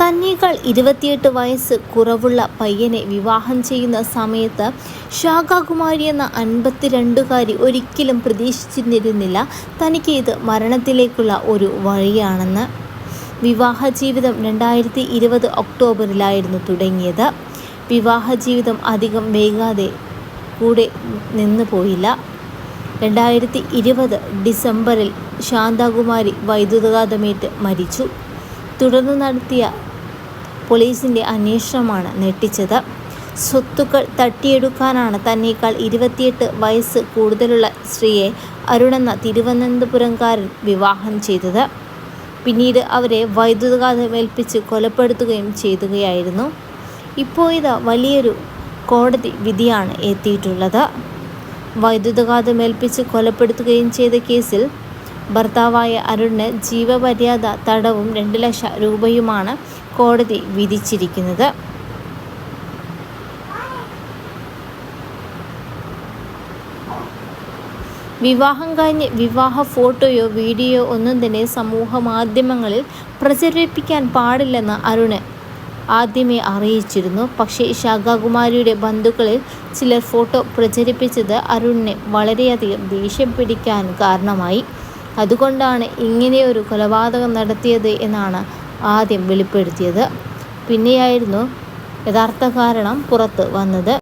തന്നേക്കാൾ ഇരുപത്തിയെട്ട് വയസ്സ് കുറവുള്ള പയ്യനെ വിവാഹം ചെയ്യുന്ന സമയത്ത് ശാഖാകുമാരി എന്ന അൻപത്തിരണ്ടുകാരി ഒരിക്കലും പ്രതീക്ഷിച്ചിരുന്നില്ല. തനിക്ക് ഇത് മരണത്തിലേക്കുള്ള ഒരു വഴിയാണെന്ന് വിവാഹ ജീവിതം രണ്ടായിരത്തി ഇരുപത് ഒക്ടോബറിലായിരുന്നു തുടങ്ങിയത്. വിവാഹ ജീവിതം അധികം വൈകാതെ കൂടെ നിന്നു പോയില്ല. രണ്ടായിരത്തി ഇരുപത് ഡിസംബറിൽ ശാന്താകുമാരി വൈദ്യുതഘാതമേറ്റ് മരിച്ചു. തുടർന്ന് നടത്തിയ പോലീസിന്റെ അന്വേഷണമാണ് ഞെട്ടിച്ചത്. സ്വത്തുക്കൾ തട്ടിയെടുക്കാനാണ് തന്നേക്കാൾ ഇരുപത്തിയെട്ട് വയസ്സ് കൂടുതലുള്ള സ്ത്രീയെ അരുണെന്ന തിരുവനന്തപുരംകാരൻ വിവാഹം ചെയ്തത്. പിന്നീട് അവരെ വൈദ്യുതഘാതമേൽപ്പിച്ച് കൊലപ്പെടുത്തുകയും ചെയ്തുകയായിരുന്നു. ഇപ്പോൾ ഇത് വലിയൊരു കോടതി വിധിയാണ് എത്തിയിട്ടുള്ളത്. വൈദ്യുതഘാതമേൽപ്പിച്ച് കൊലപ്പെടുത്തുകയും ചെയ്ത കേസിൽ ഭർത്താവായ അരുണിന് ജീവപര്യാദ തടവും രണ്ട് ലക്ഷം രൂപയുമാണ് കോടതി വിധിച്ചിരിക്കുന്നത്. വിവാഹം കഴിഞ്ഞ് വിവാഹ ഫോട്ടോയോ വീഡിയോ ഒന്നും തന്നെ സമൂഹ മാധ്യമങ്ങളിൽ പ്രചരിപ്പിക്കാൻ പാടില്ലെന്ന് അരുണ് ആദ്യമേ അറിയിച്ചിരുന്നു. പക്ഷേ ശാഖാകുമാരിയുടെ ബന്ധുക്കളിൽ ചിലർ ഫോട്ടോ പ്രചരിപ്പിച്ചത് അരുണിനെ വളരെയധികം ദേഷ്യം പിടിക്കാൻ കാരണമായി. അതുകൊണ്ടാണ് ഇങ്ങനെയൊരു കൊലപാതകം നടത്തിയത് എന്നാണ് ആദ്യം വെളിപ്പെടുത്തിയത്. പിന്നെയായിരുന്നു യഥാർത്ഥ കാരണം പുറത്ത് വന്നത്.